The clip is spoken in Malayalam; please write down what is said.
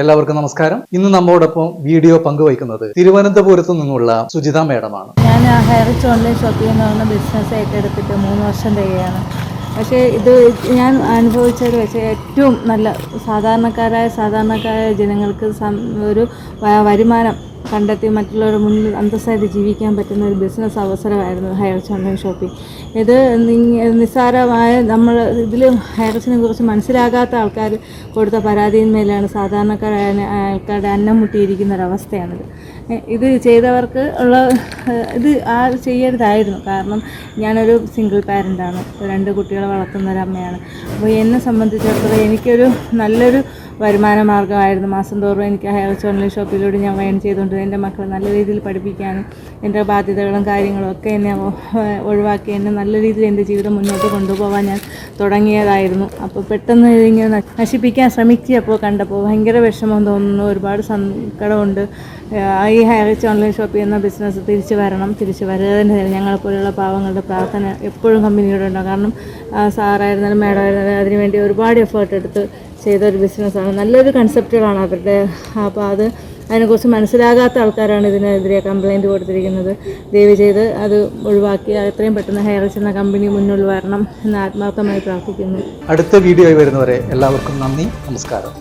എല്ലാവർക്കും നമസ്കാരം. ഇന്ന് നമ്മോടൊപ്പം വീഡിയോ പങ്കുവയ്ക്കുന്നത് തിരുവനന്തപുരത്ത് നിന്നുള്ള സുജിത മേഡമാണ്. ഞാൻ ഹെയർ ഓൺലൈൻ ഷോപ്പിംഗ് എന്ന് പറഞ്ഞ ബിസിനസ് ഏറ്റെടുത്തിട്ട് മൂന്ന് വർഷം തികയാണ്. പക്ഷേ ഇത് ഞാൻ അനുഭവിച്ചത് വെച്ച് ഏറ്റവും നല്ല സാധാരണക്കാരായ സാധാരണക്കാരായ ജനങ്ങൾക്ക് ഒരു വരുമാനം കണ്ടെത്തി മറ്റുള്ളവരുടെ മുന്നിൽ അന്തസ്സായിട്ട് ജീവിക്കാൻ പറ്റുന്ന ഒരു ബിസിനസ് അവസരമായിരുന്നു ഹൈറിച്ച് ഓൺലൈൻ ഷോപ്പിംഗ് ഇത് നിസ്സാരമായ നമ്മൾ ഇതിൽ ഹയർസിനെ കുറിച്ച് മനസ്സിലാകാത്ത ആൾക്കാർ കൊടുത്ത പരാതിയിന്മേലാണ് സാധാരണക്കാരായ ആൾക്കാരുടെ അന്നം മുട്ടിയിരിക്കുന്ന ഒരവസ്ഥയാണിത് ഇത് ചെയ്തവർക്ക് ഉള്ള ഇത് ആ ചെയ്യരുതായിരുന്നു. കാരണം ഞാനൊരു സിംഗിൾ പാരന്റാണ് രണ്ട് കുട്ടികളെ വളർത്തുന്ന ഒരു അമ്മയാണ്. അപ്പോൾ എന്നെ സംബന്ധിച്ചിടത്തോളം എനിക്കൊരു നല്ലൊരു വരുമാന മാർഗമായിരുന്നു മാസം തോറും എനിക്ക് ഹയർ ഓൺലൈൻ ഷോപ്പിലൂടെ ഞാൻ വയൻ ചെയ്തുകൊണ്ട് എന്റെ മക്കളെ നല്ല രീതിയിൽ പഠിപ്പിക്കാനും എന്റെ ബാധ്യതകളും കാര്യങ്ങളും ഒക്കെ എന്നെ ഒഴിവാക്കി എന്നെ നല്ല രീതിയിൽ എന്റെ ജീവിതം മുന്നോട്ട് കൊണ്ടുപോകാൻ ഞാൻ തുടങ്ങിയതായിരുന്നു. അപ്പോൾ പെട്ടെന്ന് ഇതിങ്ങനെ നശിപ്പിക്കാൻ ശ്രമിച്ചപ്പോൾ കണ്ടപ്പോൾ ഭയങ്കര വിഷമം തോന്നുന്നു. ഒരുപാട് സങ്കടമുണ്ട്. ഈ ഹയറിച്ച് ഓൺലൈൻ ഷോപ്പ് എന്ന ബിസിനസ് തിരിച്ചു വരണം തിരിച്ചു വരാതെ ഞങ്ങളെപ്പോലുള്ള പാവങ്ങളുടെ പ്രാർത്ഥന എപ്പോഴും കമ്പനിയോട് ഉണ്ടാകും കാരണം സാറായിരുന്നാലും മേഡം ആയിരുന്നാലും അതിനുവേണ്ടി ഒരുപാട് എഫേർട്ട് എടുത്ത് ചെയ്ത ഒരു ബിസിനസ്സാണ്. നല്ലൊരു കൺസെപ്റ്റുകളാണ് അവരുടെ. അപ്പോൾ അത് അതിനെക്കുറിച്ച് മനസ്സിലാകാത്ത ആൾക്കാരാണ് ഇതിനെതിരെ കംപ്ലൈന്റ് കൊടുത്തിരിക്കുന്നത്. ദയവ് ചെയ്ത് അത് ഒഴിവാക്കി. എത്രയും പെട്ടെന്ന് ഹയറിച്ച് എന്ന കമ്പനി മുന്നിൽ വരണം എന്ന് ആത്മാർത്ഥമായി പ്രാർത്ഥിക്കുന്നു. അടുത്ത വീഡിയോയിൽ വരുന്നവരെ എല്ലാവർക്കും നന്ദി നമസ്കാരം.